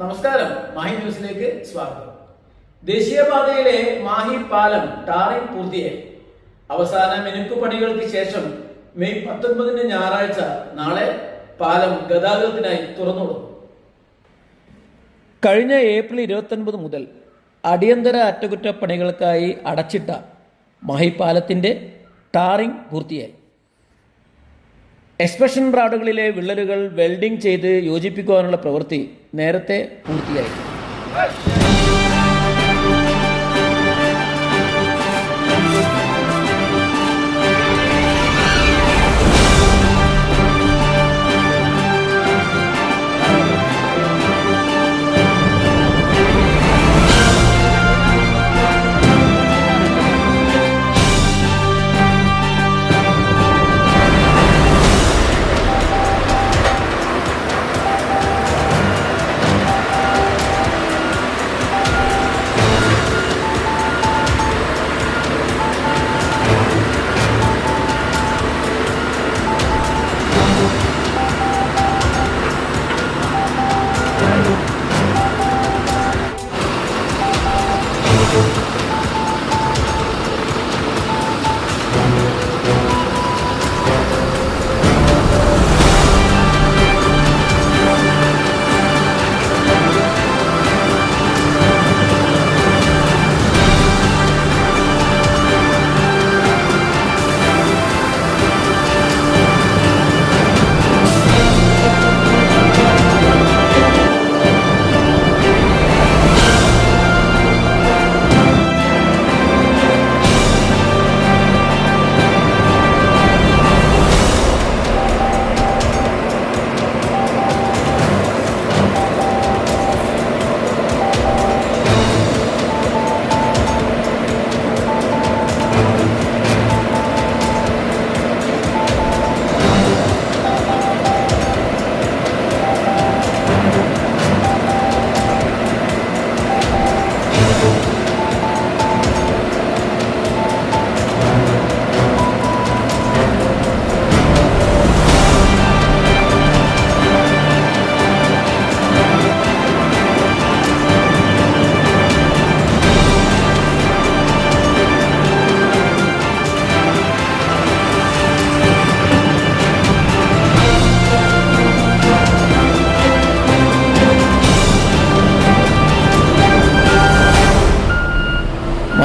നമസ്കാരം. മാഹി ന്യൂസിലേക്ക് സ്വാഗതം. ദേശീയപാതയിലെ മാഹി പാലം ടാറിംഗ് പൂർത്തിയായി. അവസാന മിനുക്കുപണികൾക്ക് ശേഷം മെയ് പത്തൊൻപതിന് ഞായറാഴ്ച നാളെ പാലം ഗതാഗതത്തിനായി തുറന്നുകൊടുക്കും കഴിഞ്ഞ ഏപ്രിൽ ഇരുപത്തൊൻപത് മുതൽ അടിയന്തര അറ്റകുറ്റപ്പണികൾക്കായി അടച്ചിട്ട മാഹി പാലത്തിന്റെ ടാറിംഗ് പൂർത്തിയായി. എക്സ്പ്രഷൻ റാഡുകളിലെ വിള്ളലുകൾ വെൽഡിംഗ് ചെയ്ത് യോജിപ്പിക്കുവാനുള്ള പ്രവൃത്തി നേരത്തെ പൂർത്തിയായി.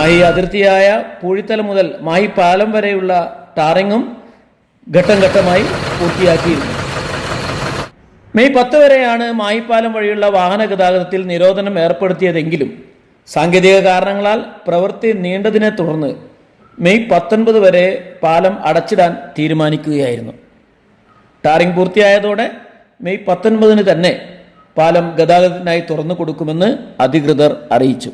മായി അതിർത്തിയായ പൂഴിത്തല മുതൽ മായി പാലം വരെയുള്ള ടാറിങ്ങും ഘട്ടം ഘട്ടമായി പൂർത്തിയാക്കിയിരുന്നു. മെയ് പത്ത് വരെയാണ് മായിപ്പാലം വഴിയുള്ള വാഹന ഗതാഗതത്തിൽ നിരോധനം ഏർപ്പെടുത്തിയതെങ്കിലും സാങ്കേതിക കാരണങ്ങളാൽ പ്രവൃത്തി നീണ്ടതിനെ തുടർന്ന് മെയ് പത്തൊൻപത് വരെ പാലം അടച്ചിടാൻ തീരുമാനിക്കുകയായിരുന്നു. ടാറിംഗ് പൂർത്തിയായതോടെ മെയ് പത്തൊൻപതിന് തന്നെ പാലം ഗതാഗതത്തിനായി തുറന്നു കൊടുക്കുമെന്ന് അധികൃതർ അറിയിച്ചു.